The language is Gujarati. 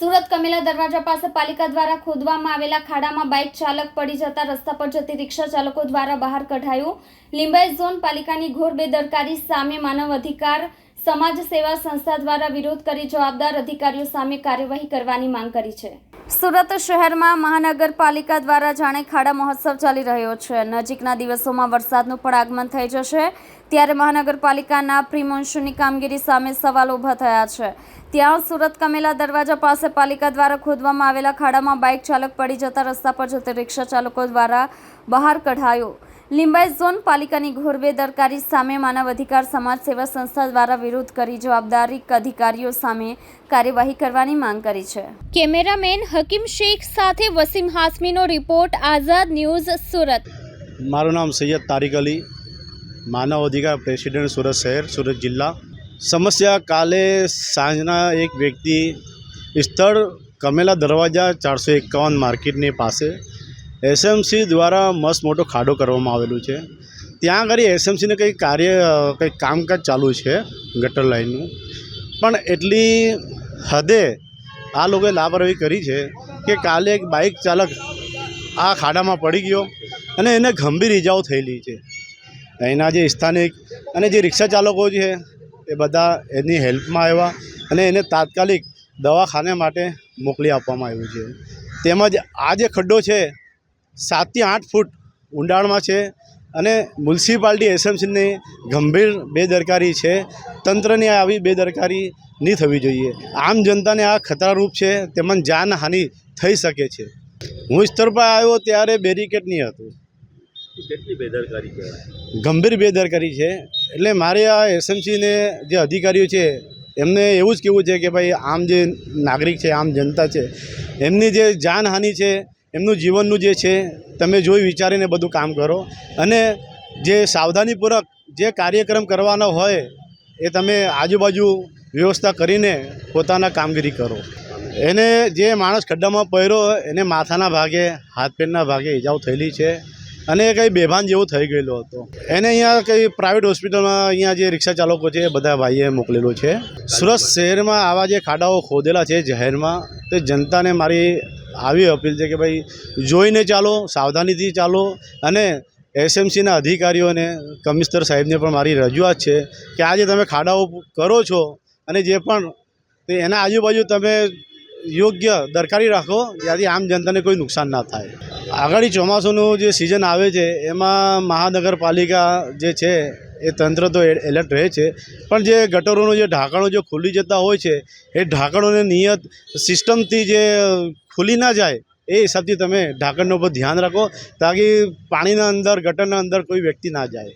સુરત કમેલા દરવાજા પાસે પાલિકા દ્વારા ખોદવામાં આવેલા ખાડામાં બાઇક ચાલક પડી જતા રસ્તા પર જતી રિક્ષા ચાલકો દ્વારા બહાર કઢાયું. લિંબાઈ ઝોન પાલિકાની ઘોર બેદરકારી સામે માનવ અધિકાર સમાજ સેવા સંસ્થા દ્વારા વિરોધ કરી જવાબદાર અધિકારીઓ સામે કાર્યવાહી કરવાની માંગ કરી છે. સુરત શહેરમાં મહાનગરપાલિકા દ્વારા જાણે ખાડા મહોત્સવ ચાલી રહ્યો છે. નજીકના દિવસોમાં વરસાદનું પણ આગમન થઈ જશે. ત્યારે મહાનગરપાલિકાના પ્રિમોન્સૂનની કામગીરી સામે સવાલ ઊભા થયા છે. ત્યાં સુરત કમેલા દરવાજા પાસે પાલિકા દ્વારા ખોદવામાં આવેલા ખાડામાં બાઇક ચાલક પડી જતા રસ્તા પર જતા રિક્ષા ચાલકો દ્વારા બહાર કઢાયો લિંબાયત ઝોન પાલિકાની ઘોર બેદરકારી સામે માનવ અધિકાર સમાજ સેવા સંસ્થા દ્વારા વિરોધ કરી જવાબદારી અધિકારીઓ સામે કાર્યવાહી કરવાની માંગ કરી છે. કેમેરામેન હકીમ શેખ સાથે વસીમ હાસમીનો રિપોર્ટ આઝાદ ન્યૂઝ સુરત. મારું નામ સૈયદ તારિક અલી માનવ અધિકાર પ્રેસિડેન્ટ સુરત શહેર સુરત જિલ્લા. સમસ્યા કાલે સાંજના એક વ્યક્તિ સ્થળ કમેલા દરવાજા ચારસો એકાવન માર્કેટની પાસે એસએમસી દ્વારા મસ્ત મોટો ખાડો કરવામાં આવેલું છે. ત્યાં આગળ એસએમસીને કંઈ કાર્ય કંઈક કામકાજ ચાલુ છે ગટર લાઇનનું. પણ એટલી હદે આ લોકોએ લાપરવાહી કરી છે કે કાલે એક બાઇક ચાલક આ ખાડામાં પડી ગયો અને એને ગંભીર ઈજાઓ થયેલી છે. અહીંના જે સ્થાનિક અને જે રિક્ષા ચાલકો છે, એ બધા એની હેલ્પમાં આવ્યા અને એને તાત્કાલિક દવાખાને માટે મોકલી આપવામાં આવ્યું છે. તેમજ આ જે ખડ્ડો છે સાતથી આઠ ફૂટ ઊંડાણમાં છે અને મ્યુનિસિપાલિટી એસએમસીની ગંભીર બેદરકારી છે. તંત્રની આવી બેદરકારી નહીં થવી જોઈએ. આમ જનતાને આ ખતરારૂપ છે તેમજ જાનહાનિ થઈ શકે છે. હું સ્તર પર આવ્યો ત્યારે બેરિકેડ નહીં હતું. કેટલી બેદરકારી કહેવાય ગંભીર બેદરકારી છે. એટલે મારે આ એસએમસીને જે અધિકારીઓ છે એમને એવું જ કહેવું છે કે ભાઈ આમ જે નાગરિક છે આમ જનતા છે એમની જે જાનહાનિ છે એમનું જીવનનું જે છે, તમે જોઈ વિચારીને બધું કામ કરો. અને જે સાવધાનીપૂર્વક જે કાર્યક્રમ કરવાનો હોય, એ તમે આજુબાજુ વ્યવસ્થા કરીને પોતાના કામગીરી કરો. એને જે માણસ ખડ્ડામાં પહેર્યો એને માથાના ભાગે હાથ પેરના ભાગે ઈજાઓ થયેલી છે અને એ કંઈ બેભાન જેવું થઈ ગયેલો હતો. એને અહીંયા કંઈ પ્રાઇવેટ હોસ્પિટલમાં અહીંયા જે રિક્ષા ચાલકો છે, એ બધા ભાઈએ મોકલેલો છે. સુરત શહેરમાં આવા જે ખાડાઓ ખોદેલા છે, જાહેરમાં, તે જનતાને મારી આવી અપીલ છે કે ભાઈ જોઈને ચાલો, સાવધાનીથી ચાલો અને એસએમસીના અધિકારીઓને, કમિશનર સાહેબને પણ મારી રજૂઆત છે કે આજે તમે ખાડાઓ કરો છો અને જે પણ એના આજુબાજુ તમે યોગ્ય દરકારી રાખો જ્યાંથી આમ જનતાને કોઈ નુકસાન ના થાય. આગળ ચોમાસુનું જે સિઝન આવે છે, એમાં મહાનગરપાલિકા જે છે, એ તંત્ર તો એલર્ટ રહે છે, પણ જે ગટરોનું જે ઢાંકણો જે ખુલી જતા હોય છે, એ ઢાંકણોને નિયત સિસ્ટમથી જે ખુલી ના જાય, એ હિસાબથી તમે ઢાંકણનો પર ધ્યાન રાખો, તાકી પાણીના અંદર, ગટરના અંદર કોઈ વ્યક્તિ ના જાય.